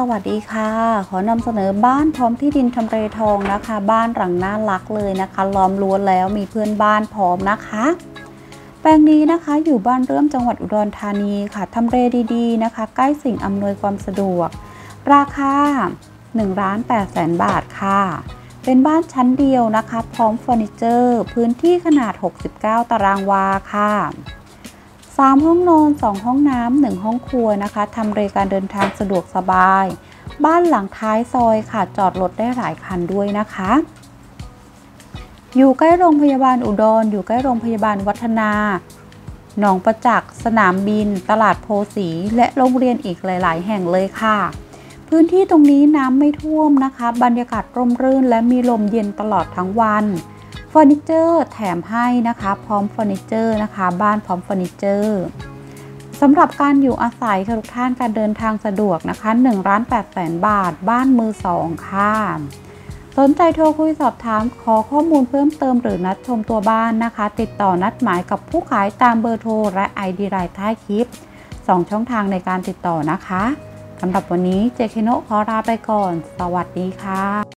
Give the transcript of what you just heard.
สวัสดีค่ะ ขอนำเสนอบ้านพร้อมที่ดินทำเลทองนะคะ บ้านหลังน่ารักเลยนะคะล้อมรั้วแล้วมีเพื่อนบ้านพร้อมนะคะ แปลงนี้นะคะอยู่บ้านเริ่มจังหวัดอุดรธานีค่ะทำเลดีๆนะคะ ใกล้สิ่งอำนวยความสะดวก ราคา1ล้าน8แสนบาทค่ะ เป็นบ้านชั้นเดียวนะคะ พร้อมเฟอร์นิเจอร์ พื้นที่ขนาด 69 ตารางวาค่ะ 3 ห้องนอน 2 ห้องน้ำ1ห้องครัวนะคะทำเรการเดินทางสะดวกสบาย บ้านหลังท้ายซอยค่ะ จอดรถได้หลายคันด้วยนะคะ อยู่ใกล้โรงพยาบาลอุดร อยู่ใกล้โรงพยาบาลวัฒนา หนองประจักษ์ สนามบิน ตลาดโพสี และโรงเรียนอีกหลาย ๆ แห่งเลยค่ะ พื้นที่ตรงนี้น้ำไม่ท่วมนะคะ บรรยากาศร่มรื่น และมีลมเย็นตลอดทั้งวัน อร์นิเจอร์แถมให้นะคะพร้อมเฟอร์นิเจอร์นะคะบ้านพร้อมเฟอร์นิเจอร์สำหรับการอยู่อาศัยค่ะทุกท่านการเดินทางสะดวกนะคะ1ล้าน8แสนบาท บ้านมือสองค่ะสนใจโทรคุยสอบถามขอข้อมูลเพิ่มเติมหรือนัดชมตัวบ้านนะคะ ติดต่อนัดหมายกับผู้ขายตามเบอร์โทรและ ID รายท้ายคลิป 2 ช่องทางในการติดต่อนะคะสำหรับวันนี้เจคิโนขอลาไปก่อน สวัสดีค่ะ